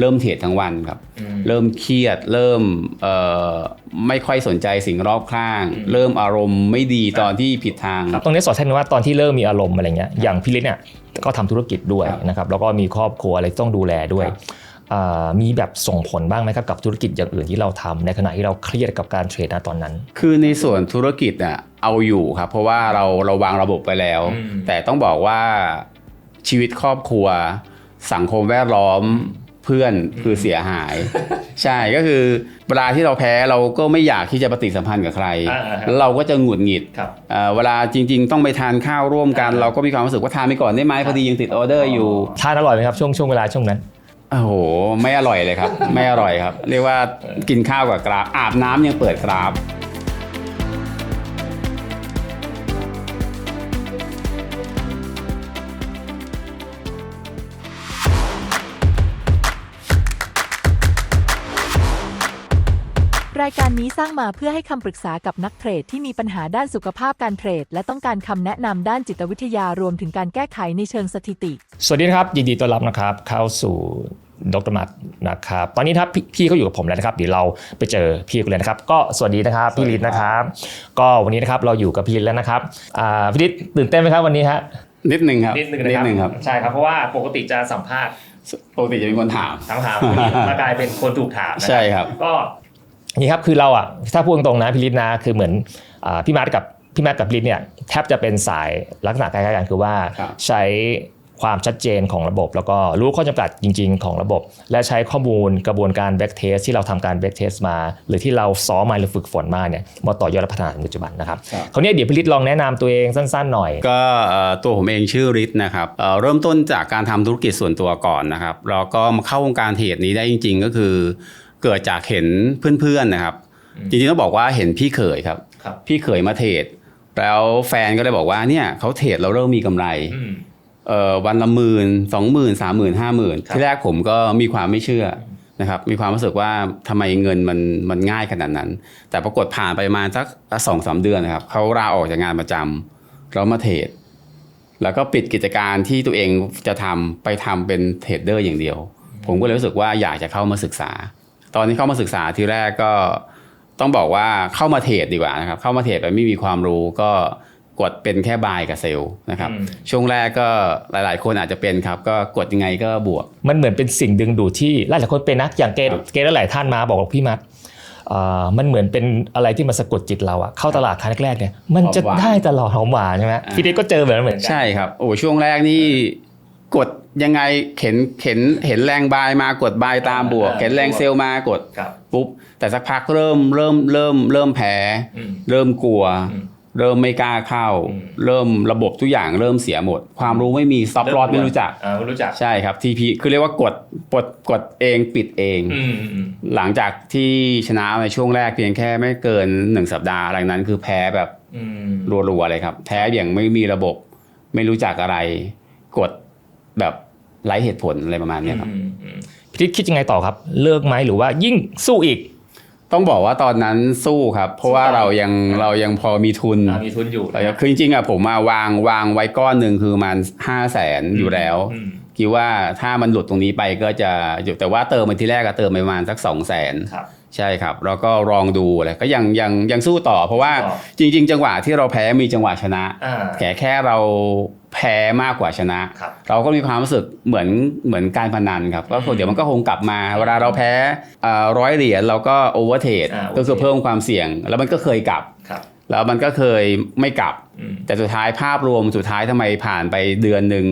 เริ่มเทรดทั้งวันครับอืมเริ่มเครียด เริ่มเอ่อไม่ค่อยสนใจสิ่งรอบข้างอืมเริ่มอารมณ์ไม่ดีตอนที่ผิดทางครับตรงนี้สอดแทรกว่าตอนที่เริ่มมีอารมณ์อะไรเงี้ยอย่างพี่ฤทธิ์เนี่ยก็ทำธุรกิจด้วยครับนะครับแล้วก็มีครอบครัวอะไรต้องดูแลด้วยครับอ่ามีแบบส่งผลบ้างไหมครับกับธุรกิจอย่างอื่นที่เราทำในขณะที่เราเครียดกับการเทรดนะตอนนั้น คือในส่วนธุรกิจอะเอาอยู่ครับเพราะว่าเราเราวางระบบไปแล้วอืมแต่ต้องบอกว่าชีวิตครอบครัว สังคมแวดล้อม เพื่อนคือเสียหาย ใช่ก็คือเวลาที่เราแพ้เราก็ไม่อยากที่จะปฏิสัมพันธ์กับใคร อ่าฮะแล้วเราก็จะหงุดหงิดครับเอ่อเวลาจริง ๆ ต้องไปทานข้าวร่วมกันอ่าเราก็มีความรู้สึกว่าทานไปก่อนได้ไหมพอดียังติดออเดอร์อยู่ ทานอร่อยไหมครับช่วงช่วงเวลาช่วงนั้น โอ้โห ไม่อร่อยเลยครับ ไม่อร่อยครับ เรียกว่ากินข้าวกับกราฟอาบน้ำยังเปิดกราฟายการนี้สร้างมาเพื่อให้คำปรึกษากับนักเทรดที่มีปัญหาด้านสุขภาพการเทรด และต้องการคำแนะนำด้านจิตวิทยารวมถึงการแก้ไขในเชิงสถิติ สวัสดีนะครับ ยินดีต้อนรับนะครับ เข้าสู่ดรมัดนะครับ ตอนนี้ครับพี่พี่เขาอยู่กับผมแล้วนะครับ เดี๋ยวเราไปเจอพี่กันเลยนะครับ ก็สวัสดีนะครับพี่ฤทธิ์นะครับ ก็วันนี้นะครับเราอยู่กับพี่ฤทธิ์แล้วนะครับอ่าพี่ฤทธิ์ตื่นเต้นไหมครับวันนี้ฮะนิดนึงครับนิดนึงนะครับครับใช่ครับเพราะว่าปกติจะสัมภาษณ์ปกติจะเป็นคนถามถามถามพี่ฤทธิ์มากลายเป็นคนถูกถามนะคใช่รับครับ ก็ นี่ครับคือเราอะถ้าพูดตรงๆนะพี่ฤทธิ์นะคือเหมือนอ่าพี่มาร์ทกับพี่มาร์ทกับพี่ฤทธิ์เนี่ยแทบจะเป็นสายลักษณะคล้ายๆกันคือว่าครับใช้ความชัดเจนของระบบ แล้วก็รู้ข้อจำกัดจริง ๆ ของระบบ และใช้ข้อมูลกระบวนการ back test ที่เราทำการ back test มา หรือที่เราซ้อมมาหรือฝึกฝนมาเนี่ยมาต่อยอดและพัฒนาถึงปัจจุบันนะครับครับคราวนี้เดี๋ยวพี่ฤทธิ์ลองแนะนำตัวเองสั้น ๆ หน่อย ก็เอ่อตัวผมเองชื่อฤทธิ์นะครับเอ่อเริ่มต้นจากการทำธุรกิจส่วนตัวก่อนนะครับแล้วก็มาเข้าวงการเทรดนี้ได้จริง ๆ ก็คือ เกิดจากเห็นเพื่อนๆนะครับอืมจริงๆต้องบอกว่าเห็นพี่เขยครับครับ พี่เขยมาเทรดแล้วแฟนก็เลยบอกว่าเนี่ยเขาเทรดเราเริ่มมีกำไรอืมเอ่อวันละหมื่นสองหมื่นสามหมื่นห้าหมื่นครับที่แรกผมก็มีความไม่เชื่อนะครับมีความรู้สึกว่าทำไมเงินมันมันง่ายขนาดนั้น แต่ปรากฏผ่านไปประมาณสักสองสามเดือนนะครับเขาลาออกจากงานประจำแล้วมาเทรดแล้วก็ปิดกิจการที่ตัวเองจะทำไปทำเป็นเทรดเดอร์อย่างเดียว ผมก็เลยรู้สึกว่าอยากจะเข้ามาศึกษา ตอนนี้เข้ามาศึกษาทีแรกก็ต้องบอกว่าเข้ามาเทรดดีกว่านะครับ เข้ามาเทรดไปไม่มีความรู้ก็กดเป็นแค่บายกับเซลล์นะครับอืมช่วงแรกก็หลาย ๆ คนอาจจะเป็นครับ ก็กดยังไงก็บวก มันเหมือนเป็นสิ่งดึงดูดที่หลายๆคนเป็นนะอย่างเกณฑ์ครับเกณฑ์หลายๆท่านมาบอกว่าพี่มัดอ่ามันเหมือนเป็นอะไรที่มาสะกดจิตเราอะเข้าตลาดครั้งแรกๆเนี่ยมันจะหอมหวานได้ตลอดหอมหวานใช่ไหมอ่าพี่เด็กก็เจอแบบนั้นเหมือนกันใช่ครับโอ้ช่วงแรกนี่กด ยังไงเข็นเข็นเห็นแรงบายมากดบายตามบวกอ่าเห็นแรงเซลล์มากดครับ ปุ๊บแต่สักพักเริ่มเริ่มเริ่มเริ่มแพ้อืม เริ่มกลัว อืม เริ่มไม่กล้าเข้า อืม เริ่มระบบทุกอย่างเริ่มเสียหมด ความรู้ไม่มีซับลอดไม่รู้จัก อ่าไม่รู้จักใช่ครับ TP คือเรียกว่ากดกดกดเองปิดเองอืมอืม หลังจากที่ชนะในช่วงแรกเพียงแค่ไม่เกินหนึ่งสัปดาห์หลังนั้นคือแพ้แบบ อืม รัวๆเลยครับแพ้อย่างไม่มีระบบไม่รู้จักอะไร กดแบบ ไร้เหตุผลอะไรประมาณเนี้ยครับอืมอืมพี่ทิศคิดยังไงต่อครับ เลิกไหมหรือว่ายิ่งสู้อีก ต้องบอกว่าตอนนั้นสู้ครับ เพราะว่าเรายังเรายังพอมีทุนมีทุนอยู่เรายังคือจริงๆอะผมมาวางวางไว้ก้อนหนึ่งคือประมันห้าแสนอยู่แล้วอืมคิดว่าถ้ามันหลุดตรงนี้ไปก็จะอยู่แต่ว่าเติมไปที่แรกก็เติมไปประมาณสักสองแสนครับ ใช่ครับแล้วก็ลองดูเลยก็ยังยังยังสู้ต่อ เพราะว่าต่อจริง ๆ จังหวะที่เราแพ้มีจังหวะชนะอ่าแค่แค่เราแพ้มากกว่าชนะครับเราก็มีความรู้สึกเหมือนเหมือนการพนันครับก็คอืงมเดี๋ยวมันก็คงกลับมา เวลาเราแพ้ร้อยเหรียญเราก็โอเวอร์เทรดอ่าก็คือ overtrade เพิ่มความเสี่ยง แล้วมันก็เคยกลับครับแล้วมันก็เคยไม่กลับอืมแต่สุดท้ายภาพรวมสุดท้ายทำไมผ่านไปเดือนหนึ่ง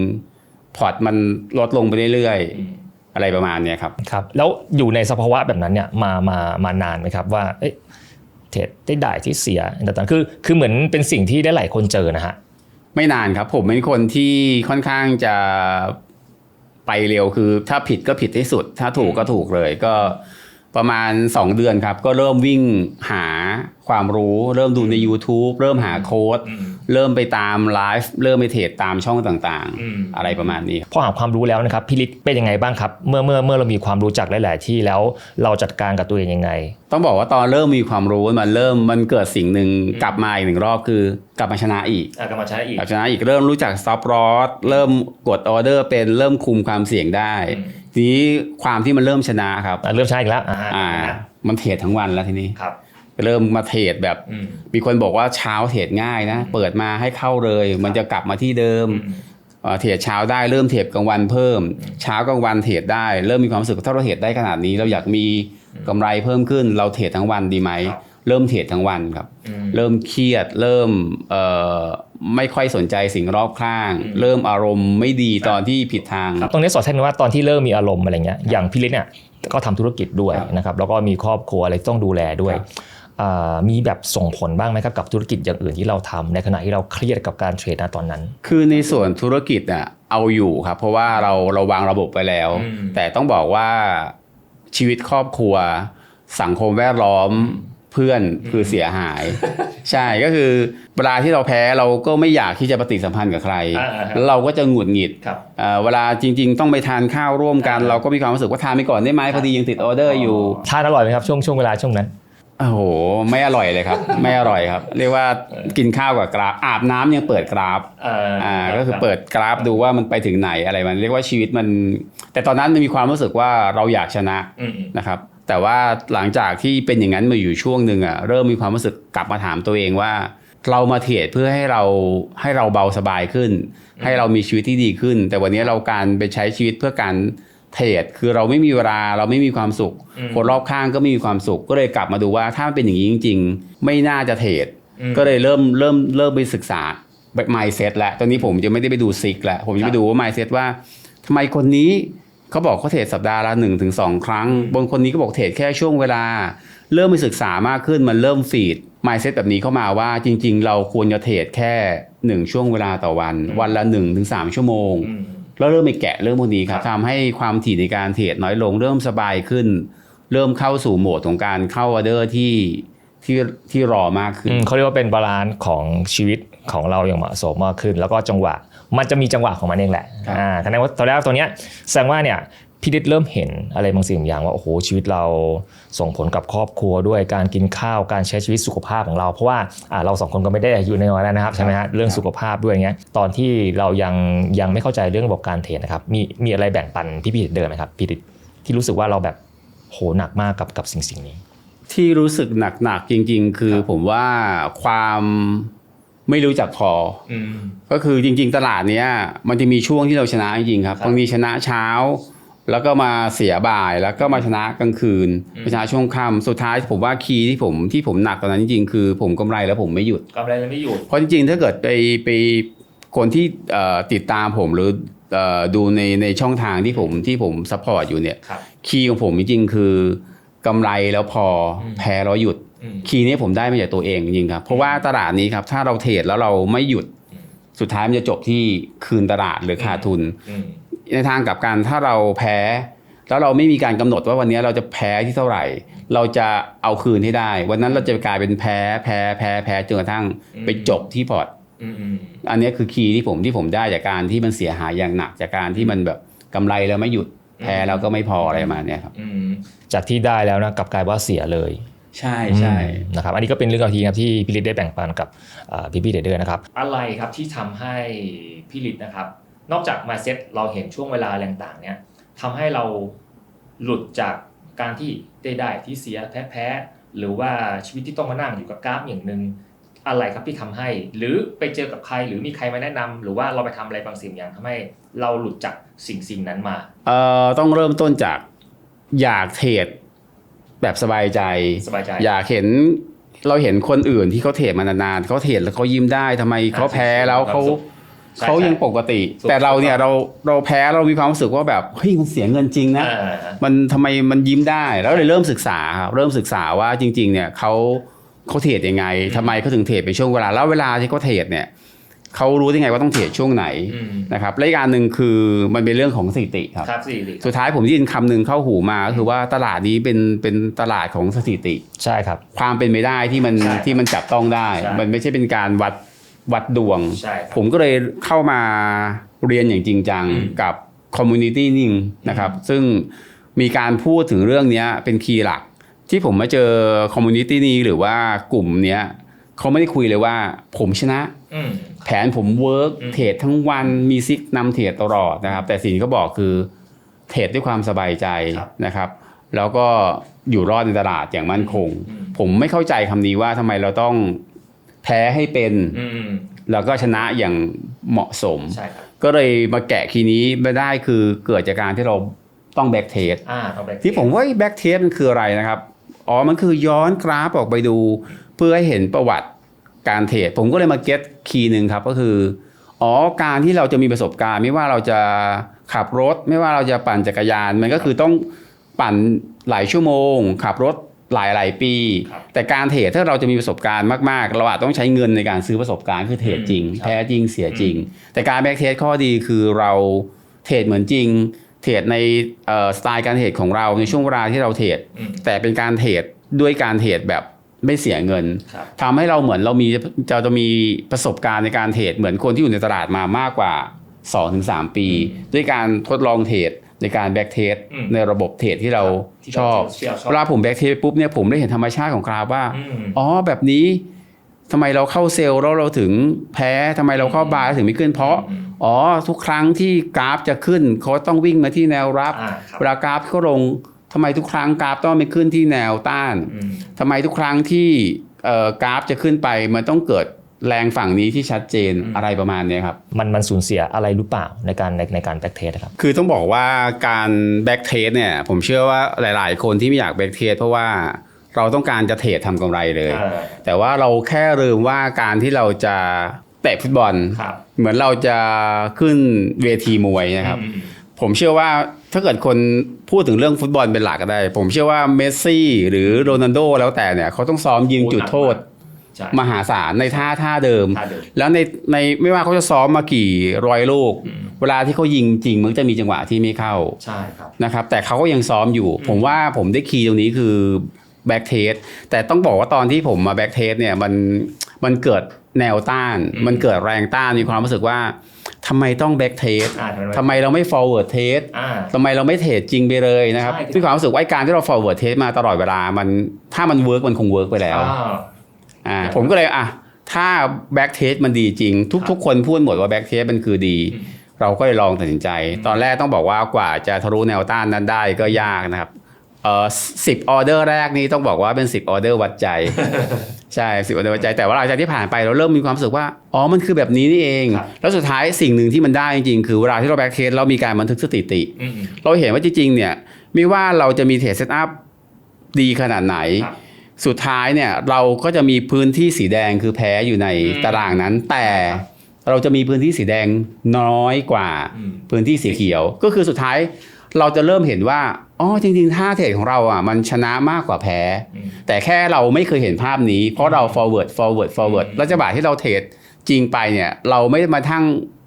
พอร์ตมันลดลงไปเรื่อยอืมๆ อะไรประมาณเนี้ยครับครับแล้วอยู่ในสภาวะแบบนั้นเนี่ยมามามานานไหมครับว่าเอ๊ะเทรดได้ได้ที่เสียต่างๆคือคือเหมือนเป็นสิ่งที่ได้หลายคนเจอนะฮะไม่นานครับ ผมเป็นคนที่ค่อนข้างจะไปเร็วคือ ถ้าผิดก็ผิดที่สุด ถ้าถูกก็ถูกเลยก็ ประมาณ 2 เดือนครับ ก็เริ่มวิ่งหาความรู้ เริ่มดูใน YouTube เริ่มหาโค้ดเริ่มไปตามไลฟ์เริ่มไปเทรดตามช่องต่างอืมๆอะไรประมาณนี้ครับพอหาความรู้แล้วนะครับพี่ฤทธิ์เป็นยังไงบ้างครับ เมื่อเมื่อเมื่อเรามีความรู้จักหลาย ๆ ที่แล้วเราจัดการกับตัวเองยังไง ต้องบอกว่าตอนเริ่มมีความรู้มันเริ่มมันเกิดสิ่งหนึ่งอืมกลับมาอีกหนึ่งรอบคือกลับมาชนะอีกอะกลับมาใช้อีกกลับมาชนะอีกเริ่มรู้จักซับรอสเริ่มกดออเดอร์เป็นเริ่มคุมความเสี่ยงได้อืม ทีนี้ความที่มันเริ่มชนะครับอะเริ่มใช้อีกแล้วอ่าอ่า มันเทรดทั้งวันแล้วทีนี้ ครับ เริ่มมาเทรดแบบ อืม มีคนบอกว่าเช้าเทรดง่ายนะ เปิดมาให้เข้าเลย มันจะกลับมาที่เดิมอืมเอ่อเทรดเช้าได้เริ่มเทรดกลางวันเพิ่ม เช้ากลางวันเทรดได้ เริ่มมีความรู้สึกว่าถ้าเราเทรดได้ขนาดนี้ เราอยากมีกำไรเพิ่มขึ้น เราเทรดทั้งวันดีไหม ครับ เริ่มเทรดทั้งวันครับอืมเริ่มเครียด เริ่มเอ่อไม่ค่อยสนใจสิ่งรอบข้างอืมเริ่มอารมณ์ไม่ดีตอนที่ผิดทางครับตรงนี้สอดแทรกว่าตอนที่เริ่มมีอารมณ์อะไรเงี้ยอย่างพี่ฤทธิ์เนี่ยก็ทำธุรกิจด้วยครับนะครับแล้วก็มีครอบครัวอะไรต้องดูแลด้วยครับอ่ามีแบบส่งผลบ้างไหมครับกับธุรกิจอย่างอื่นที่เราทำในขณะที่เราเครียดกับการเทรดนะตอนนั้น คือในส่วนธุรกิจอะเอาอยู่ครับ เพราะว่าเราเราวางระบบไปแล้วอืมแต่ต้องบอกว่าชีวิตครอบครัว สังคมแวดล้อม เพื่อนคือเสียหาย ใช่ก็คือเวลาที่เราแพ้เราก็ไม่อยากที่จะปฏิสัมพันธ์กับใครอ่าฮะแล้วเราก็จะหงุดหงิดครับเอ่อเวลาจริง ๆ ต้องไปทานข้าวร่วมกันอ่าเราก็มีความรู้สึกว่าทานไปก่อนได้ไหมพอดียังติดออเดอร์อยู่ทานอร่อยไหมครับช่วงช่วงเวลาช่วงนั้นโอ้โหไม่อร่อยเลยครับ ไม่อร่อยครับ เรียกว่ากินข้าวกับกราฟอาบน้ำยังเปิดกราฟอ่าก็คือเปิดกราฟดูว่ามันไปถึงไหนอะไรมัน เรียกว่าชีวิตมัน แต่ตอนนั้นมันมีความรู้สึกว่าเราอยากชนะอืมนะครับ แต่ว่าหลังจากที่เป็นอย่างนั้นมาอยู่ช่วงหนึ่งอะเริ่มมีความรู้สึกกลับมาถามตัวเองว่า เรามาเทรดเพื่อให้เราให้เราเบาสบายขึ้น ให้เรามีชีวิตที่ดีขึ้น แต่วันนี้เราการไปใช้ชีวิตเพื่อการเทรดคือเราไม่มีเวลาเราไม่มีความสุขอืมคนรอบข้างก็ไม่มีความสุข ก็เลยกลับมาดูว่าถ้ามันเป็นอย่างนี้จริง ๆ ไม่น่าจะเทรดอืมก็เลยเริ่มเริ่มเริ่มไปศึกษา mindset แล้วตอนนี้ผมจะไม่ได้ไปดูซิกแล้วผมจะไปดูว่า mindset ว่าทำไมคนนี้ เขาบอกเขาเทรดสัปดาห์ละหนึ่งถึงสองครั้ง บนคนนี้ก็บอกเทรดแค่ช่วงเวลา เริ่มไปศึกษามากขึ้นมันเริ่มฟีด mindset แบบนี้เข้ามาว่าจริง ๆ เราควรจะเทรดแค่หนึ่งช่วงเวลาต่อวัน วันละหนึ่งถึงสามชั่วโมงอืมแล้วเริ่มไปแกะเรื่องพวกนี้ครับครับทำให้ความถี่ในการเทรดน้อยลงเริ่มสบายขึ้น เริ่มเข้าสู่โหมดของการเข้าออเดอร์ที่ที่ที่รอมากขึ้นอืมเขาเรียกว่าเป็นบาลานซ์ของชีวิตของเราอย่างเหมาะสมมากขึ้น แล้วก็จังหวะ มันจะมีจังหวะของมันเองแหละครับอ่าแสดงว่าตอนแรกตัวเนี้ยแสดงว่าเนี่ยพี่ดิดเริ่มเห็นอะไรบางสิ่งบางอย่างว่าโอ้โหชีวิตเราส่งผลกับครอบครัวด้วยการกินข้าวการใช้ชีวิตสุขภาพของเรา เพราะว่าอ่าเราสองคนก็ไม่ได้อายุน้อยแล้วนะครับใช่ไหมฮะเรื่องสุขภาพด้วยอย่างเงี้ยตอนที่เรายังยังไม่เข้าใจเรื่องระบบการเทรดนะครับมีมีอะไรแบ่งปันพี่พี่เดิมไหมครับพี่ดิดที่รู้สึกว่าเราแบบโหหนักมากกับกับสิ่งสิ่งนี้ ที่รู้สึกหนักๆจริง ๆ คือครับผมว่าความ ไม่รู้จักพออืมก็คือจริง ๆ ตลาดเนี้ย มันจะมีช่วงที่เราชนะจริงๆครับครับบางทีชนะเช้า แล้วก็มาเสียบ่ายแล้วก็มาชนะกลางคืนอืมชนะช่วงค่ำสุดท้ายผมว่าคีย์ที่ผมที่ผมหนักตอนนั้นจริงๆคือผมกำไรแล้วผมไม่หยุดกำไรมันไม่หยุดเพราะจริงๆ ถ้าเกิดไปไปคนที่เอ่อติดตามผมหรือเอ่อดูในในช่องทางที่ผมที่ผมซัพพอร์ตอยู่เนี่ยครับคีย์ของผมจริงๆคือกำไรแล้วพออมแพ้แล้วหยุดอืม คีย์นี้ผมได้มาจากตัวเองจริงๆครับ เพราะว่าตลาดนี้ครับถ้าเราเทรดแล้วเราไม่หยุดอืมสุดท้ายมันจะจบที่คืนตลาดหรือขาดทุนอืมในทางกลับกันถ้าเราแพ้ แล้วเราไม่มีการกำหนดว่าวันนี้เราจะแพ้ที่เท่าไหร่ เราจะเอาคืนให้ได้ วันนั้นเราจะกลายเป็นแพ้แพ้แพ้แพ้จนกระทั่งไปจบที่พอร์ตอืมอืมอันนี้คือคีย์ที่ผมที่ผมได้จากการที่มันเสียหายอย่างหนัก จากการที่มันแบบกำไรแล้วไม่หยุดแพ้แล้วก็ไม่พออะไรประมาณเนี้ยครับอืมจากที่ได้แล้วนะกลับกลายว่าเสียเลย ใช่ใช่อืมนะครับอันนี้ก็เป็นเรื่องราวที่ครับที่พี่ฤทธิ์ได้แบ่งปันกับพี่พี่เดเดอร์นะครับอะไรครับที่ทำให้พี่ฤทธิ์นะครับ นอกจากมาเซ็ตเราเห็นช่วงเวลาอะไรต่างๆเนี่ยทำให้เราหลุดจากการที่ได้ได้ที่เสียแพ้แพ้หรือว่าชีวิตที่ต้องมานั่งอยู่กับกราฟอย่างหนึ่งอะไรครับที่ทำให้ หรือไปเจอกับใครหรือมีใครมาแนะนำหรือว่าเราไปทำอะไรบางสิ่งอย่างทำให้เราหลุดจากสิ่งสิ่งนั้นมาเอ่อต้องเริ่มต้นจากอยากเทรด แบบสบายใจ สบายใจ อยากเห็นเราเห็นคนอื่นที่เขาเทรดมานานๆเขาเทรดแล้วเขายิ้มได้ทำไมเขาแพ้แล้วเขาใช่เขายังใช่ปกติถูกแต่เราเนี่ยเราเราแพ้เรามีความรู้สึกว่าแบบเฮ้ยมันเสียเงินจริงนะ อ่า มันทำไมมันยิ้มได้แล้วเลยเริ่มศึกษาครับเริ่มศึกษาว่าจริง ๆ เนี่ยเขาเขาเทรดยังไงทำไมเขาถึงเทรดเป็นช่วงเวลาแล้วเวลาที่เขาเทรดเนี่ย เขารู้ได้ไงว่าต้องเทรดช่วงไหนอืมนะครับและอีกอันหนึ่งคือมันเป็นเรื่องของสถิติครับ ครับสี่หลีกสุดท้ายผมได้ยินคำหนึ่งเข้าหูมาก็คือว่าตลาดนี้เป็นเป็นตลาดของสถิติ ใช่ครับ ความเป็นไปได้ที่มันใช่ที่มันจับต้องได้ ใช่ มันไม่ใช่เป็นการวัดวัดดวง ใช่ครับ ผมก็เลยเข้ามาเรียนอย่างจริงจังอืม กับคอมมูนิตี้นิ่งนะครับ ซึ่งมีการพูดถึงเรื่องเนี้ยเป็นคีย์หลัก ที่ผมมาเจอคอมมูนิตี้นี้หรือว่ากลุ่มเนี้ย เขาไม่ได้คุยเลยว่าผมชนะอืมแผนผมเวิร์กอืมเทรดทั้งวันมีซิกนำเทรดตลอดนะครับ แต่สิ่งที่เขาบอกคือเทรดด้วยความสบายใจครับนะครับ แล้วก็อยู่รอดในตลาดอย่างมั่นคงอืมผมไม่เข้าใจคำนี้ว่าทำไมเราต้องแพ้ให้เป็นอืมแล้วก็ชนะอย่างเหมาะสมใช่ครับก็เลยมาแกะคีย์นี้ไม่ได้คือเกิดจากการที่เราต้องแบ็กเทสอ่าต้องไปที่ผมว่าแบ็กเทสมันคืออะไรนะครับ อ๋อ มันคือย้อนกราฟออกไปดู เพื่อให้เห็นประวัติการเทรดผมก็เลยมาเก็ตคีย์หนึ่งครับก็คืออ๋อการที่เราจะมีประสบการณ์ ไม่ว่าเราจะขับรถ ไม่ว่าเราจะปั่นจักรยาน มันก็คือต้องปั่นหลายชั่วโมง ขับรถหลายหลายๆปีครับแต่การเทรดถ้าเราจะมีประสบการณ์มากๆ เราอาจต้องใช้เงินในการซื้อประสบการณ์คือเทรดจริงอืมครับแพ้จริงเสียจริง แต่การแบ็กเทสข้อดีคือเราเทรดเหมือนจริงเทรดในเอ่อสไตล์การเทรดของเราในช่วงเวลาที่เราเทรดอืมแต่เป็นการเทรดด้วยการเทรดแบบ ไม่เสียเงินครับทำให้เราเหมือนเรามีจะจะมีประสบการณ์ในการเทรดเหมือนคนที่อยู่ในตลาดมามากกว่า 2-3 ปี ด้วยการทดลองเทรดในการแบ็กเทสอืมในระบบเทรดที่เราที่ชอบที่เราชอบเวลาผมแบ็กเทสปุ๊บเนี่ยผมได้เห็นธรรมชาติของกราฟว่าอืมอ๋อแบบนี้ทำไมเราเข้าเซลล์แล้วเราถึงแพ้ทำไมเราเข้าบายแล้วถึงไม่ขึ้นเพราะอืมอ๋อทุกครั้งที่กราฟจะขึ้นเขาต้องวิ่งมาที่แนวรับอ่าครับเวลากราฟเขาลง ทำไมทุกครั้งกราฟต้องไปขึ้นที่แนวต้านอืมทำไมทุกครั้งที่เอ่อกราฟจะขึ้นไปมันต้องเกิดแรงฝั่งนี้ที่ชัดเจนอืมอะไรประมาณเนี้ยครับ มันมันสูญเสียอะไรหรือเปล่าในการในในการแบ็กเทสครับ คือต้องบอกว่าการแบ็กเทสเนี่ย ผมเชื่อว่าหลาย ๆ คนที่ไม่อยากแบ็กเทสเพราะว่าเราต้องการจะเทรดทำกำไรเลย แต่ว่าเราแค่ลืมว่าการที่เราจะเตะฟุตบอลครับเหมือนเราจะขึ้นเวทีมวยนะครับอืมผมเชื่อว่า ถ้าเกิดคนพูดถึงเรื่องฟุตบอลเป็นหลักก็ได้ ผมเชื่อว่าเมสซี่หรือโรนัลโดแล้วแต่เนี่ยเขาต้องซ้อมยิงจุดโทษ ใช่ มหาศาลในท่าท่าเดิม ท่าเดิมแล้วในในไม่ว่าเขาจะซ้อมมากี่ร้อยลูก อืม เวลาที่เขายิงจริงมันก็จะมีจังหวะที่ไม่เข้าใช่ครับ นะครับ แต่เขาก็ยังซ้อมอยู่ ผมว่าผมได้คีย์ตรงนี้คือแบ็กเทสแต่ต้องบอกว่าตอนที่ผมมาแบ็กเทสเนี่ยมันมันเกิดแนวต้านอืมมันเกิดแรงต้านมีความรู้สึกว่า ทำไมต้องแบ็กเทสอ่าทำไมทำไมเราไม่ forward test อ่าทำไมเราไม่เทรดจริงไปเลยนะครับใช่มีความรู้สึกว่าไอ้การที่เรา forward test มาตลอดเวลามันถ้ามันเวิร์กมันคงเวิร์กไปแล้วอ่าอ่าครับผมก็เลยอะถ้าแบ็กเทสมันดีจริงครับทุก ๆ คนพูดหมดว่าแบ็กเทสมันคือดีอืมเราก็เลยลองตัดสินใจ ตอนแรกต้องบอกว่ากว่าจะทะลุแนวต้านนั้นได้ก็ยากนะครับเออสิบออเดอร์แรกนี้ต้องบอกว่าเป็น10ออเดอร์วัดใจ ใช่สิบออเดอร์วัดใจแต่ว่าหลังจากที่ผ่านไปเราเริ่มมีความรู้สึกว่าอ๋อมันคือแบบนี้นี่เอง ครับแล้วสุดท้ายสิ่งหนึ่งที่มันได้จริงๆคือเวลาที่เราแบ็กเทสเรามีการบันทึกสถิติอืม เราเห็นว่าจริงๆเนี่ยไม่ว่าเราจะมีเทรดเซตอัพดีขนาดไหน ครับสุดท้ายเนี่ยเราก็จะมีพื้นที่สีแดงคือแพ้อยู่ในอืมตารางนั้น แต่เราจะมีพื้นที่สีแดงน้อยกว่าอืม พื้นที่สีเขียว ก็คือสุดท้าย เราจะเริ่มเห็นว่าอ๋อจริงๆท่าเทรดของเราอะมันชนะมากกว่าแพ้อืมแต่แค่เราไม่เคยเห็นภาพนี้ เพราะเรา forward forward forward อืมแล้วจังหวะที่เราเทรดจริงไปเนี่ยเราไม่ได้มาทั้ง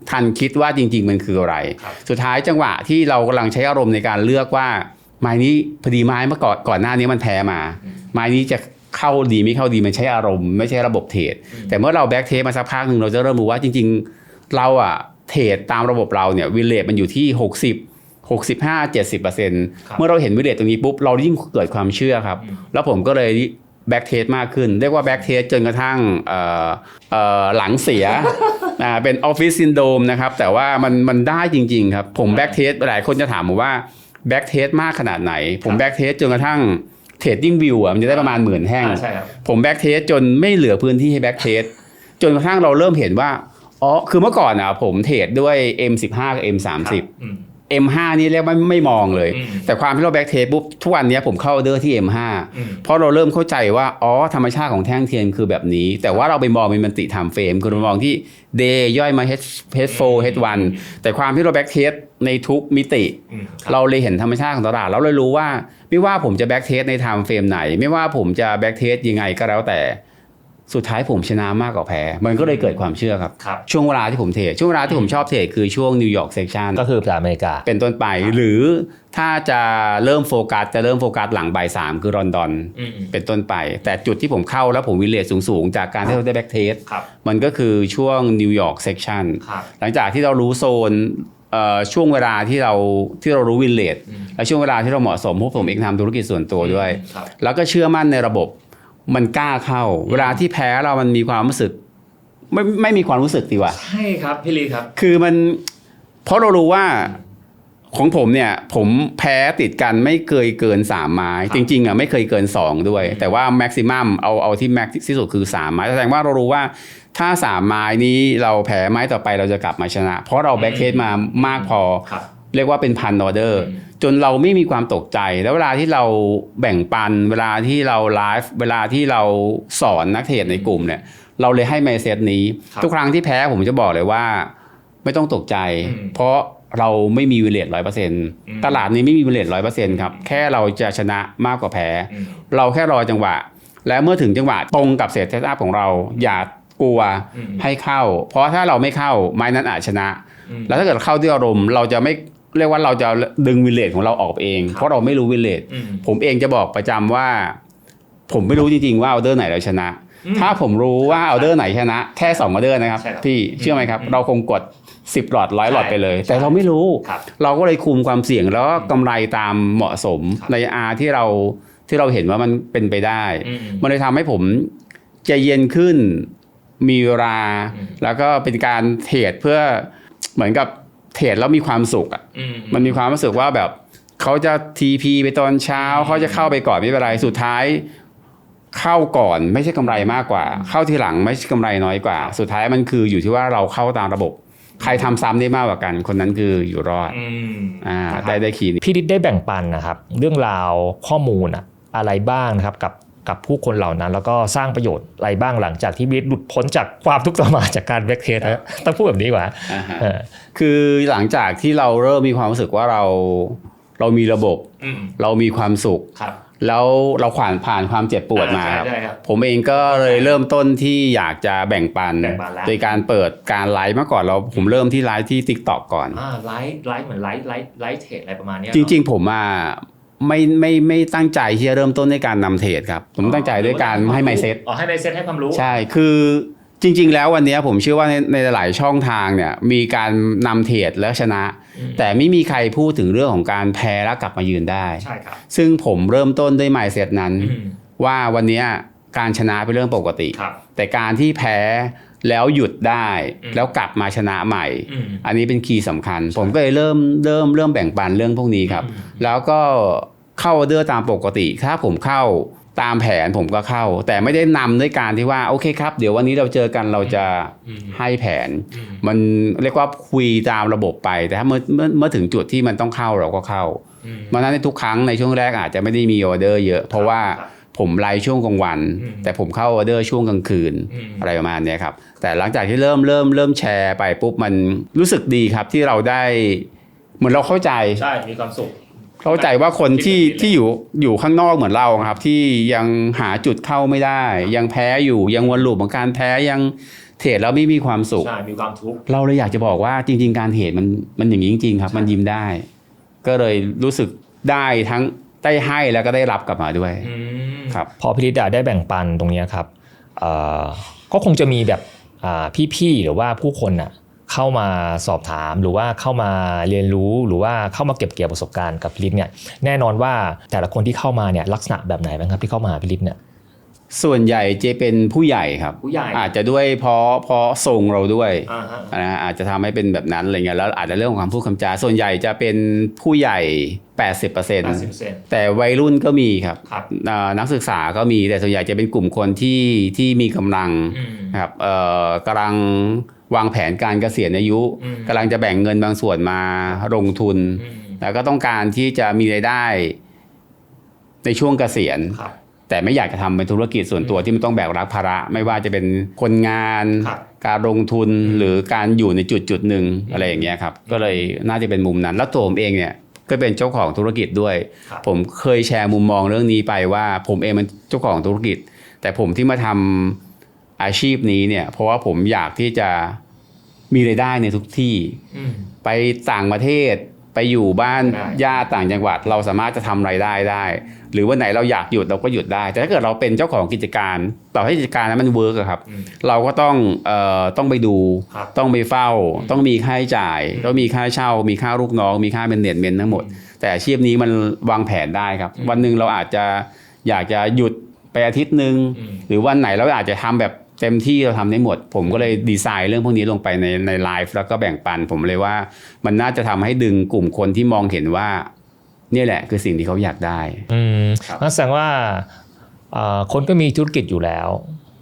ทันคิดว่าจริง ๆ มันคืออะไรครับสุดท้ายจังหวะที่เรากำลังใช้อารมณ์ในการเลือกว่าไม้นี้พอดีไม้เมื่อก่อนก่อนหน้านี้มันแพ้มา ไม้นี้จะเข้าดีไม่เข้าดีมันใช้อารมณ์ไม่ใช่ระบบเทรดอืมแต่เมื่อเราแบ็กเทสมาสักพักหนึ่งเราจะเริ่มรู้ว่าจริง ๆ เราอะเทรดตามระบบเราเนี่ยวิเลตมันอยู่ที่ 60 65 70เปอร์เซ็นต์ครับเมื่อเราเห็นวิเลตตรงนี้ปุ๊บเรายิ่งเกิดความเชื่อครับอืมแล้วผมก็เลยแบ็กเทสมากขึ้น เรียกว่าแบ็กเทสจนกระทั่งเอ่อเอ่อหลังเสียอ่าเป็นออฟฟิศซินโดมนะครับ แต่ว่ามันมันได้จริง ๆ ครับ ผมแบ็กเทสหลายคนจะถามผมว่าแบ็กเทสมากขนาดไหน ผมแบ็กเทสจนกระทั่งเทรดดิ้งวิวอะมันจะได้ประมาณหมื่นแท่งอ่าใช่ครับผมแบ็กเทสจนไม่เหลือพื้นที่ให้แบ็กเทสจนกระทั่งเราเริ่มเห็นว่าอ๋อคือเมื่อก่อนอะผมเทรดด้วย M15 กับ M30 อืม M5 นี่เรียกว่าไม่มองเลยอืมแต่ความที่เราแบ็กเทสปุ๊บทุกวันเนี้ยผมเข้าออเดอร์ที่ M5 อืมเพราะเราเริ่มเข้าใจว่า อ๋อ ธรรมชาติของแท่งเทียนคือแบบนี้ แต่ว่าเราไปมองเป็นมันติไทม์เฟรมคือเรามองที่ day ย่อยมา H H4 H1 แต่ความที่เราแบ็กเทสในทุกมิติอืมครับเราเลยเห็นธรรมชาติของตลาดแล้วเลยรู้ว่า ไม่ว่าผมจะแบ็กเทสในไทม์เฟรมไหน ไม่ว่าผมจะแบ็กเทสยังไงก็แล้วแต่ สุดท้ายผมชนะมากกว่าแพ้ มันก็เลยเกิดความเชื่อครับครับ ช่วงเวลาที่ผมเทรดช่วงเวลาที่ผมชอบเทรดคือช่วงนิวยอร์กเซ c ชันก็คือภาษาอเมริกา เป็นต้นไป หรือถ้าจะเริ่มโฟกัสจะเริ่มโฟกัสหลังบ่ายสามคือลอนดอนอืมเป็นต้นไป แต่จุดที่ผมเข้าแล้วผมวิเลตสูงๆ จากการที่เราได้แบ็กเทสครับมันก็คือช่วงนิวยอร์กเซ c ชันครับหลังจากที่เรารู้โซนเอ่อช่วงเวลาที่เราที่เรารู้วินเลตอืมและช่วงเวลาที่เราเหมาะสมเพราะผมเองทำธุรกิจส่วนตัวด้วยครับแล้วก็เชื่อมั่นในระบบ มันกล้าเข้า เวลาที่แพ้เรามันมีความรู้สึก ไม่ไม่มีความรู้สึกดีกว่า ใช่ครับพี่ลีครับ คือมันเพราะเรารู้ว่าของผมเนี่ย ผมแพ้ติดกันไม่เคยเกิน 3 ไม้ จริง ๆอะไม่เคยเกิน 2 ด้วย แต่ว่าแม็กซิมัมเอาเอาที่แม็กที่สุดคือ 3 ไม้แสดงว่าเรารู้ว่าถ้า 3 ไม้นี้เราแพ้ไม้ต่อไปเราจะกลับมาชนะ เพราะเราแบ็กเทสมามากพอครับ เรียกว่าเป็นพันออเดอร์อืมจนเราไม่มีความตกใจ แล้วเวลาที่เราแบ่งปัน เวลาที่เราไลฟ์เวลาที่เราสอนนักเทรดในกลุ่มเนี่ย เราเลยให้ไมเซตนี้ครับทุกครั้งที่แพ้ผมจะบอกเลยว่า ไม่ต้องตกใจอืมเพราะเราไม่มีวิเลตร้อยเปอร์เซ็นต์มตลาดนี้ไม่มีวิเลตร้อยเปอร์เซ็นต์ครับ แค่เราจะชนะมากกว่าแพ้อืมเราแค่รอจังหวะ และเมื่อถึงจังหวะตรงกับเศษเซตอัพของเรา อย่ากลัวอืมให้เข้า เพราะถ้าเราไม่เข้าไม้นั้นอาจชนะอืมแล้วถ้าเกิดเข้าด้วยอารมณ์เราจะไม่ เรียกว่าเราจะดึงวิเลตของเราออกไปเองครับเพราะเราไม่รู้วิเลตอืมผมเองจะบอกประจำว่า ผมไม่รู้จริงๆว่าออเดอร์ไหนเราชนะอืมถ้าผมรู้ว่าออเดอร์ไหนชนะ แค่2ออเดอร์นะครับใช่ครับพี่เชื่อไหมครับอืมเราคงกด 10 หลอดร้อยหลอดไปเลยใช่แต่เราไม่รู้ครับเราก็เลยคุมความเสี่ยงแล้วก็กำไรตามเหมาะสมครับในอาที่เราที่เราเห็นว่ามันเป็นไปได้อืมมันเลยทำให้ผมใจเย็นขึ้นมีเวลาอืมแล้วก็เป็นการเทรดเพื่อเหมือนกับ เทรดแล้วมีความสุขอะอืมมันมีความรู้สึกว่าแบบเขาจะทีพีไปตอนเช้าอืมเขาจะเข้าไปก่อนไม่เป็นไรสุดท้าย เข้าก่อนไม่ใช่กำไรมากกว่า เข้าทีหลังไม่ใช่กำไรน้อยกว่า สุดท้ายมันคืออยู่ที่ว่าเราเข้าตามระบบ ใครทำซ้ำได้มากกว่ากัน คนนั้นคืออยู่รอดอืมอ่านะครับได้ได้คีย์นี้พี่ดิดได้แบ่งปันนะครับ เรื่องราวข้อมูลอะอะไรบ้างนะครับกับ กับผู้คนเหล่านั้น แล้วก็สร้างประโยชน์อะไรบ้างหลังจากที่พี่ดิดหลุดพ้นจากความทุกข์ทรมานจากการแบ็กเทสนะต้องพูดแบบนี้ดีกว่าอ่าฮะเออคือหลังจากที่เราเริ่มมีความรู้สึกว่าเราเรามีระบบอืมเรามีความสุขครับแล้วเราผ่านผ่านความเจ็บปวดมาครับใช่ครับผมเองก็เลยเริ่มต้นที่อยากจะแบ่งปันแบ่งปันแล้วโดยการเปิดการไลฟ์เมื่อก่อนเราผมเริ่มที่ไลฟ์ที่ t ิ k t o k ก่อนอ่าไลฟ์ไลฟ์เหมือนไลฟ์ไลฟ์ไลฟ์เทรดอะไรประมาณเนี้ยจริง ๆ ผมอะ ไม่ไม่ไม่ตั้งใจที่จะเริ่มต้นในการนำเทรดครับ ผมตั้งใจด้วยการให้ไมเซ็ตอ๋อให้ไมเซ็ตให้ความรู้ ใช่คือจริง ๆ แล้ววันนี้ผมเชื่อว่าในในหลายช่องทางเนี่ยมีการนำเทรดแล้วชนะอืมแต่ไม่มีใครพูดถึงเรื่องของการแพ้แล้วกลับมายืนได้ใช่ครับซึ่งผมเริ่มต้นด้วยไมเซ็ตนั้นอืมว่าวันนี้การชนะเป็นเรื่องปกติครับแต่การที่แพ้ แล้วหยุดได้อืมแล้วกลับมาชนะใหม่อืมอันนี้เป็นคีย์สำคัญ ผมก็เลยเริ่มเริ่มเริ่มแบ่งปันเรื่องพวกนี้ครับอืมแล้วก็เข้าออเดอร์ตามปกติ ถ้าผมเข้าตามแผนผมก็เข้า แต่ไม่ได้นำด้วยการที่ว่าโอเคครับ เดี๋ยววันนี้เราเจอกันเราจะอืมให้แผนอืมมันเรียกว่าคุยตามระบบไป แต่ถ้าเมื่อเมื่อเมื่อถึงจุดที่มันต้องเข้าเราก็เข้าอืมเพราะฉะนั้นในทุกครั้งในช่วงแรกอาจจะไม่ได้มีออเดอร์เยอะ เพราะว่าครับ ผมไลฟ์ช่วงกลางวันอืมแต่ผมเข้าออเดอร์ช่วงกลางคืนอืมอะไรประมาณเนี้ยครับแต่หลังจากที่เริ่มเริ่มเริ่มแชร์ไปปุ๊บมันรู้สึกดีครับที่เราได้เหมือนเราเข้าใจใช่มีความสุขเข้าใจว่าคนที่คิดแบบนี้เลยที่อยู่อยู่ข้างนอกเหมือนเราครับ ที่ยังหาจุดเข้าไม่ได้ ยังแพ้อยู่ยังวนลูปของการแพ้ยังเทรดแล้วไม่มีความสุขใช่มีความทุกข์เราเลยอยากจะบอกว่าจริง ๆ การเทรดมันมันอย่างนี้จริง ๆ ครับ มันยิ้มได้ ก็เลยรู้สึกได้ทั้ง ได้ให้แล้วก็ได้รับกลับมาด้วยอืมครับ พอพิริดาได้แบ่งปันตรงเนี้ยครับเอ่อก็คงจะมีแบบอ่าพี่ๆหรือว่าผู้คนน่ะเข้ามาสอบถามหรือว่าเข้ามาเรียนรู้หรือว่าเข้ามาเก็บเกี่ยวประสบการณ์กับพิริศเนี่ยแน่นอนว่าแต่ละคนที่เข้ามาเนี่ยลักษณะแบบไหนบ้างครับที่เข้ามาหาพิริศเนี่ย ส่วนใหญ่จะเป็นผู้ใหญ่ครับ ผู้ใหญ่อาจจะด้วยเพราะเพราะทรงเราด้วยอ่าฮะนะฮะอาจจะทำให้เป็นแบบนั้นอะไรเงี้ยแล้วอาจจะเรื่องของความพูดคำจา ส่วนใหญ่จะเป็นผู้ใหญ่ 80%แปดสิบเปอร์เซ็นต์แต่วัยรุ่นก็มีครับครับอ่านักศึกษาก็มีแต่ส่วนใหญ่จะเป็นกลุ่มคนที่ที่มีกำลังอืม นะครับเอ่อกำลังวางแผนการเกษียณอายุอืม กำลังจะแบ่งเงินบางส่วนมาลงทุน อืมแล้วก็ต้องการที่จะมีรายได้ในช่วงเกษียณ ครับ แต่ไม่อยากจะทำเป็นธุรกิจส่วนตัวที่มันต้องแบกรับภาระ ไม่ว่าจะเป็นคนงานครับการลงทุนหรือการอยู่ในจุดจุดๆหนึ่งอะไรอย่างเงี้ยครับก็เลยน่าจะเป็นมุมนั้น แล้วตัวผมเองเนี่ยก็เป็นเจ้าของธุรกิจด้วยครับผมเคยแชร์มุมมองเรื่องนี้ไปว่า ผมเองเป็นเจ้าของธุรกิจ แต่ผมที่มาทำอาชีพนี้เนี่ย เพราะว่าผมอยากที่จะมีรายได้ในทุกที่อืมไปต่างประเทศ ไปอยู่บ้านได้ญาติต่างจังหวัด เราสามารถจะทำรายได้ได้ หรือวันไหนเราอยากหยุดเราก็หยุดได้ แต่ถ้าเกิดเราเป็นเจ้าของกิจการต่อให้กิจการนั้นมันเวิร์กอะครับอืมเราก็ต้องเอ่อต้องไปดูครับต้องไปเฝ้า ต้องมีค่าใช้จ่ายอืมต้องมีค่าเช่า มีค่าลูกน้อง มีค่าเป็นเน็ตเมนทั้งหมด แต่อาชีพนี้มันวางแผนได้ครับอืมวันหนึ่งเราอาจจะอยากจะหยุดไปอาทิตย์หนึ่งอืมหรือวันไหนเราอาจจะทำแบบ เต็มที่เราทำได้หมด ผมก็เลยดีไซน์เรื่องพวกนี้ลงไปในในไลฟ์แล้วก็แบ่งปัน ผมเลยว่ามันน่าจะทำให้ดึงกลุ่มคนที่มองเห็นว่าเนี่ยแหละคือสิ่งที่เขาอยากได้ อืมครับนั่นแสดงว่าเอ่อคนก็มีธุรกิจอยู่แล้ว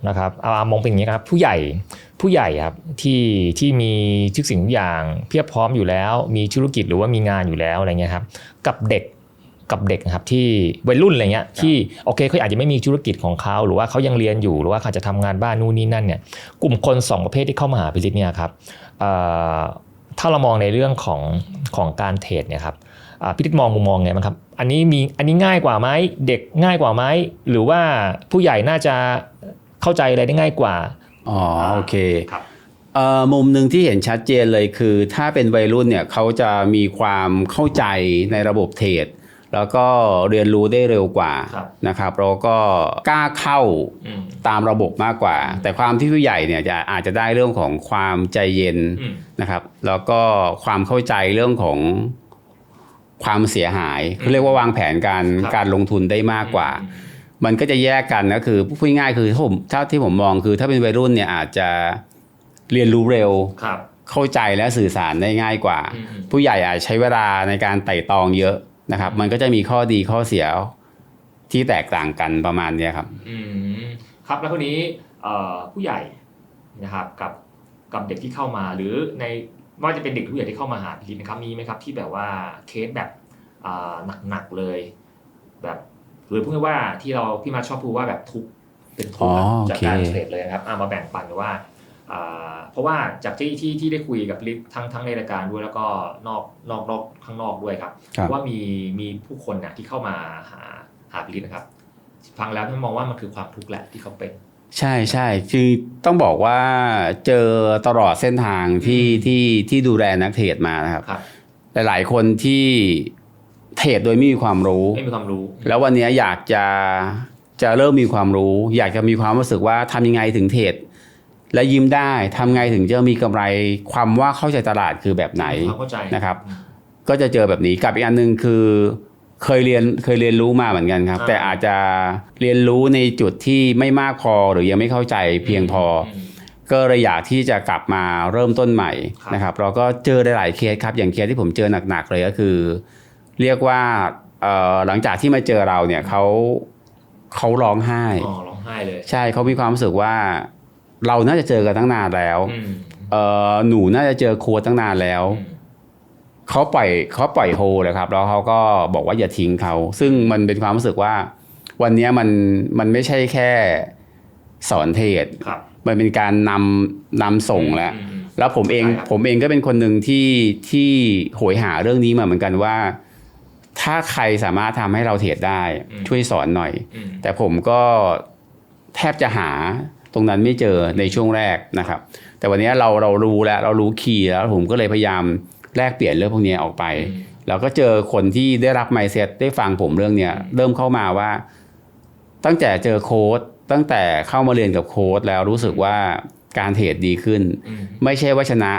นะครับเอาเอามองเป็นอย่างนี้ครับ ผู้ใหญ่ผู้ใหญ่ครับที่ที่มีทุกสิ่งทุกอย่างเพียบพร้อมอยู่แล้ว มีธุรกิจหรือว่ามีงานอยู่แล้วอะไรเงี้ยครับ กับเด็ก กับเด็กนะครับที่วัยรุ่นอะไรเงี้ยที่โอเคเขาอาจจะไม่มีธุรกิจของเขาหรือว่าเขายังเรียนอยู่หรือว่าเขาจะทำงานบ้านนู่นนี่นั่นเนี่ยกลุ่มคนสองประเภทที่เข้ามาหาพิลิตเนี่ยครับเอ่อถ้าเรามองในเรื่องของของการเทรดเนี่ยครับอ่าพี่ติ๊กมองมุมมองไงบ้างครับอันนี้มีอันนี้ง่ายกว่าไหมเด็กง่ายกว่าไหมหรือว่าผู้ใหญ่น่าจะเข้าใจอะไรได้ง่ายกว่าอ๋อโอเคครับเอ่อมุมหนึ่งที่เห็นชัดเจนเลยคือ ถ้าเป็นวัยรุ่นเนี่ยเขาจะมีความเข้าใจในระบบเทรด แล้วก็เรียนรู้ได้เร็วกว่าครับนะครับแล้วก็กล้าเข้าอืมตามระบบมากกว่า แต่ความที่ผู้ใหญ่เนี่ยจะอาจจะได้เรื่องของความใจเย็นอืมนะครับ แล้วก็ความเข้าใจเรื่องของความเสียหายเขาเรียกว่าวางแผนการครับการลงทุนได้มากกว่า มันก็จะแยกกันก็คือพูดง่ายๆคือถ้าผมถ้าที่ผมมองคือถ้าเป็นวัยรุ่นเนี่ยอาจจะเรียนรู้เร็วครับเข้าใจและสื่อสารได้ง่ายกว่าอืมผู้ใหญ่อาจใช้เวลาในการไต่ตองเยอะ นะครับ มันก็จะมีข้อดีข้อเสียที่แตกต่างกันประมาณเนี้ยครับ อืมครับแล้วคนนี้เอ่อผู้ใหญ่นะครับกับกับเด็กที่เข้ามาหรือในไม่ว่าจะเป็นเด็กหรือผู้ใหญ่ที่เข้ามาหาพี่ลินนะครับมีไหมครับ ที่แบบว่าเคสแบบอ่าหนักๆเลย แบบหรือพูดง่ายๆว่าที่เราพี่มาชอบพูดว่าแบบทุกข์เป็นทุกข์อะอ๋อโอเคจากการเทรดเลยนะครับเอามาแบ่งปันว่าอ่า เพราะว่าจากที่ที่ที่ได้คุยกับลิฟทั้งทั้งในรายการด้วยแล้วก็นอกนอกนอกข้างนอกด้วยครับครับว่ามีมีผู้คนนะที่เข้ามาหาหาพี่ลิฟนะครับฟังแล้วพี่มองว่ามันคือความทุกข์แหละที่เขาเป็น ใช่ใช่คือต้องบอกว่าเจอตลอดเส้นทางที่อืมที่ที่ดูแลนักเทรดมานะครับครับหลาย ๆ คนที่เทรดโดยไม่มีความรู้ไม่มีความรู้ แล้ววันนี้อยากจะจะเริ่มมีความรู้ อยากจะมีความรู้สึกว่าทำยังไงถึงเทรด และยิ้มได้ทำไงถึงจะมีกำไรความว่าเข้าใจตลาดคือแบบไหนความเข้าใจนะครับ ก็จะเจอแบบนี้กับอีกอันหนึ่งคือ เคยเรียนเคยเรียนรู้มาเหมือนกันครับอ่าแต่อาจจะเรียนรู้ในจุดที่ไม่มากพอหรือยังไม่เข้าใจเพียงพออมก็เลยอยากที่จะกลับมาเริ่มต้นใหม่ครับนะครับ เราก็เจอได้หลายเคสครับ อย่างเคสที่ผมเจอหนักๆเลยก็คือ เรียกว่าเอ่อหลังจากที่มาเจอเราเนี่ยเขาเขาร้องไห้อ๋อร้องไห้เลย ใช่เขามีความรู้สึกว่า เราน่าจะเจอกันตั้งนานแล้วอืมเอ่อหนูน่าจะเจอโค้ดตั้งนานแล้วอืมเขาปล่อยเขาปล่อยโฮเลยครับ แล้วเขาก็บอกว่าอย่าทิ้งเขา ซึ่งมันเป็นความรู้สึกว่า วันเนี้ยมันมันไม่ใช่แค่สอนเทรดครับมันเป็นการนำนำส่งแล้วอืมอืมแล้วผมเองใช่ครับผมเองก็เป็นคนหนึ่งที่ที่โหยหาเรื่องนี้มาเหมือนกันว่า ถ้าใครสามารถทำให้เราเทรดได้ ช่วยสอนหน่อยอืมแต่ผมก็แทบจะหา ตรงนั้นไม่เจอในช่วงแรกนะครับ แต่วันนี้เราเรารู้แล้วเรารู้คีย์แล้วผมก็เลยพยายามแลกเปลี่ยนเรื่องพวกนี้ออกไปอืมแล้วก็เจอคนที่ได้รับไมเซ็ตได้ฟังผมเรื่องเนี้ยเริ่มเข้ามาว่า ตั้งแต่เจอโค้ดตั้งแต่เข้ามาเรียนกับโค้ดแล้วรู้สึกว่าการเทรดดีขึ้นอืมไม่ใช่ว่าชนะ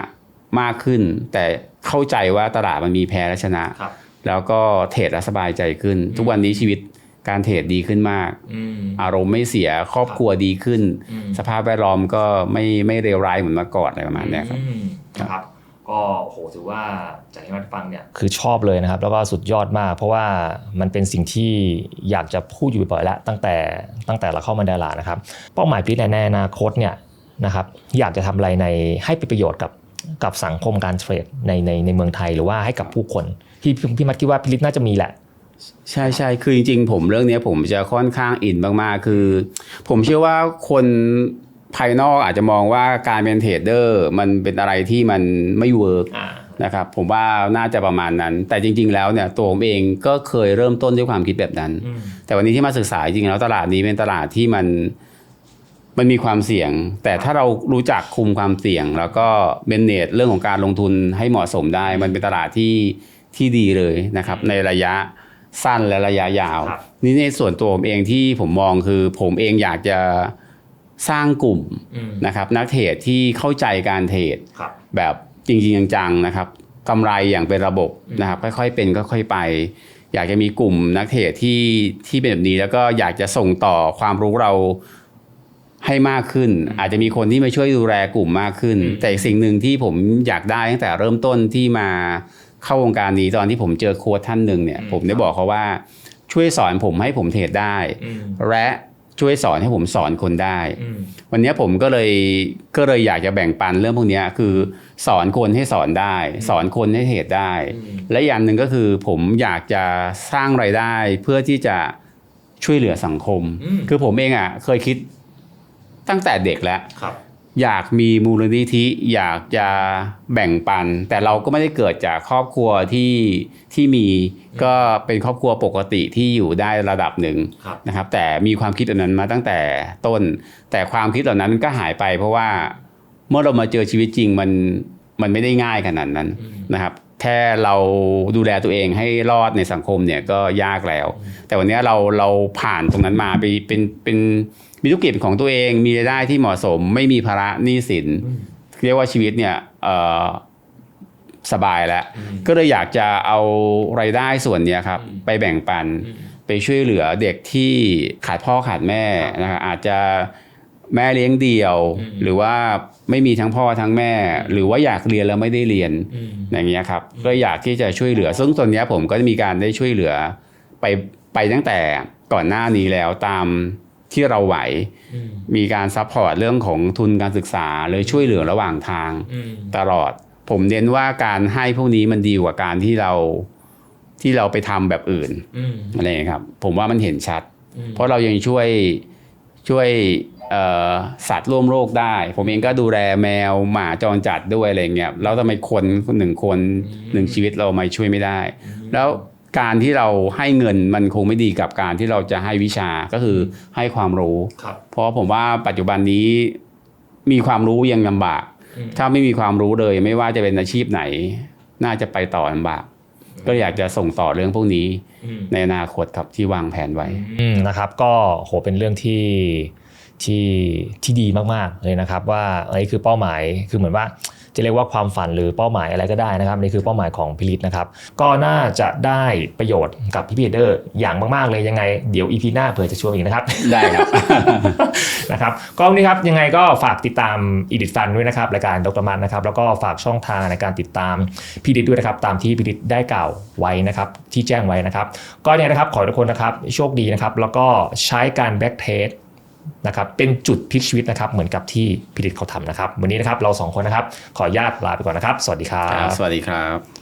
มากขึ้น แต่เข้าใจว่าตลาดมันมีแพ้และชนะครับแล้วก็เทรดแล้วสบายใจขึ้น ทุกวันนี้ชีวิต การเทรดดีขึ้นมากอืมอารมณ์ไม่เสียครอบครัวดีขึ้นอืมสภาพแวดล้อมก็ไม่ไม่เลวร้ายเหมือนเมื่อก่อนอะไรประมาณเนี้ยครับอืมนะครับ ก็โอ้โหถือว่าจากที่มันฟังเนี่ยคือชอบเลยนะครับ แล้วก็สุดยอดมาก เพราะว่ามันเป็นสิ่งที่อยากจะพูดอยู่บ่อยๆแล้วตั้งแต่ตั้งแต่เราเข้ามาในตลาดนะครับ เป้าหมายพี่ในอนาคตเนี่ยนะครับอยากจะทำอะไรในให้เป็นประโยชน์กับกับสังคมการเทรดในในในเมืองไทยหรือว่าให้กับผู้คนพี่พี่พี่มัดคิดว่าพี่ลิศน่าจะมีแหละ ใช่ใช่คือจริงๆ ผมเรื่องเนี้ยผมจะค่อนข้างอินมากๆ คือ ผมเชื่อว่าคนภายนอกอาจจะมองว่าการเป็นเทรดเดอร์มันเป็นอะไรที่มันไม่เวิร์กอ่านะครับผมว่าน่าจะประมาณนั้น แต่จริง ๆ แล้วเนี่ยตัวผมเองก็เคยเริ่มต้นด้วยความคิดแบบนั้นอืมแต่วันนี้ที่มาศึกษาจริงๆแล้วตลาดนี้เป็นตลาดที่มันมันมีความเสี่ยง แต่ถ้าเรารู้จักคุมความเสี่ยง แล้วก็เมนเนจเรื่องของการลงทุนให้เหมาะสมได้ มันเป็นตลาดที่ที่ดีเลยนะครับในระยะ สั้นและระยะยาวครับนี่ในส่วนตัวผมเองที่ผมมองคือผมเองอยากจะสร้างกลุ่มอืมนะครับนักเทรดที่เข้าใจการเทรดครับแบบจริงๆจังๆนะครับกำไรอย่างเป็นระบบอืมนะครับค่อยๆเป็นค่อยๆไป อยากจะมีกลุ่มนักเทรดที่ที่เป็นแบบนี้ แล้วก็อยากจะส่งต่อความรู้เราให้มากขึ้น อาจจะมีคนที่มาช่วยดูแลกลุ่มมากขึ้นอืมแต่อีกสิ่งหนึ่งที่ผมอยากได้ตั้งแต่เริ่มต้นที่มา เข้าวงการนี้ตอนที่ผมเจอโค้ชท่านหนึ่งเนี่ย ผมได้บอกเขาว่าช่วยสอนผมให้ผมเทรดได้อืมและช่วยสอนให้ผมสอนคนได้อืมวันนี้ผมก็เลยก็เลยอยากจะแบ่งปันเรื่องพวกเนี้ยคือสอนคนให้สอนได้ สอนคนให้เทรดได้ และอย่างหนึ่งก็คือผมอยากจะสร้างไรายได้เพื่อที่จะช่วยเหลือสังคมอืมคือผมเองอะเคยคิดตั้งแต่เด็กแล้วครับ อยากมีมูลนิธิ อยากจะแบ่งปัน แต่เราก็ไม่ได้เกิดจากครอบครัวที่ที่มีก็เป็นครอบครัวปกติที่อยู่ได้ระดับหนึ่งครับนะครับ แต่มีความคิดแบบนั้นมาตั้งแต่ต้น แต่ความคิดเหล่านั้นก็หายไป เพราะว่าเมื่อเรามาเจอชีวิตจริงมันมันไม่ได้ง่ายขนาดนั้นอืมนะครับแค่เราดูแลตัวเองให้รอดในสังคมเนี่ยก็ยากแล้ว แต่วันนี้เราเราผ่านตรงนั้นมาไปเป็นเป็น มีธุรกิจของตัวเองมีรายได้ที่เหมาะสม ไม่มีภาระหนี้สินอืมเรียกว่าชีวิตเนี่ยเอ่อสบายแล้วอืมก็เลยอยากจะเอารายได้ส่วนเนี้ยครับอืมไปแบ่งปันอืมไปช่วยเหลือเด็กที่ขาดพ่อขาดแม่ครับนะครับอาจจะแม่เลี้ยงเดี่ยวอืมหรือว่าไม่มีทั้งพ่อทั้งแม่ หรือว่าอยากเรียนแล้วไม่ได้เรียนอืมอย่างเงี้ยครับก็อยากที่จะช่วยเหลือ ซึ่งตอนเนี้ยผมก็มีการได้ช่วยเหลือไปไปตั้งแต่ก่อนหน้านี้แล้วตาม ที่เราไหวอืมมีการซัพพอร์ตเรื่องของทุนการศึกษาเลยช่วยเหลือระหว่างทางอืมตลอด ผมเน้นว่าการให้พวกนี้มันดีกว่าการที่เราที่เราไปทำแบบอื่นอืมอะไรอย่างเงี้ยครับ ผมว่ามันเห็นชัดอืมเพราะเรายังช่วยช่วยเอ่อสัตว์ร่วมโลกได้ ผมเองก็ดูแลแมวหมาจรจัดด้วยอะไรเงี้ยแล้วทำไมคนหนึ่งคนหนึ่งชีวิตเราไม่ช่วยไม่ได้ แล้ว การที่เราให้เงินมันคงไม่ดีกับการที่เราจะให้วิชาก็คือให้ความรู้ครับเพราะผมว่าปัจจุบันนี้มีความรู้ยังลำบากอืมถ้าไม่มีความรู้เลยไม่ว่าจะเป็นอาชีพไหน น่าจะไปต่อลำบาก ก็อยากจะส่งต่อเรื่องพวกนี้อืมในอนาคตครับที่วางแผนไว้อืมนะครับ ก็โหเป็นเรื่องที่ที่ที่ดีมากๆเลยนะครับ ว่าอันนี้คือเป้าหมายคือเหมือนว่า จะเรียกว่าความฝันหรือเป้าหมายอะไรก็ได้นะครับอันนี่คือเป้าหมายของพิริตนะครับก็น่าจะได้ประโยชน์กับพี่พีเดอร์อย่างมากๆเลยยังไงเดี๋ยวอีพีหน้าเผื่อจะชวนอีกนะครับได้ครับนะครับก็วันนี้ครับยังไงก็ฝากติดตามอีดิทฟันด้วยนะครับรายการดรมันนะครับแล้วก็ฝากช่องทางในการติดตามพี่ดิดด้วยนะครับตามที่พี่ดิดได้กล่าวไว้นะครับที่แจ้งไว้นะครับ ก็เนี่ยนะครับขอให้ทุกคนนะครับโชคดีนะครับแล้วก็ใช้การแบ็กเทส นะครับเป็นจุดพลิกชีวิตนะครับเหมือนกับที่พีริดเขาทำนะครับ วันนี้นะครับเราสองคนนะครับขออนุญาตลาไปก่อนนะครับ สวัสดีครับ สวัสดีครับ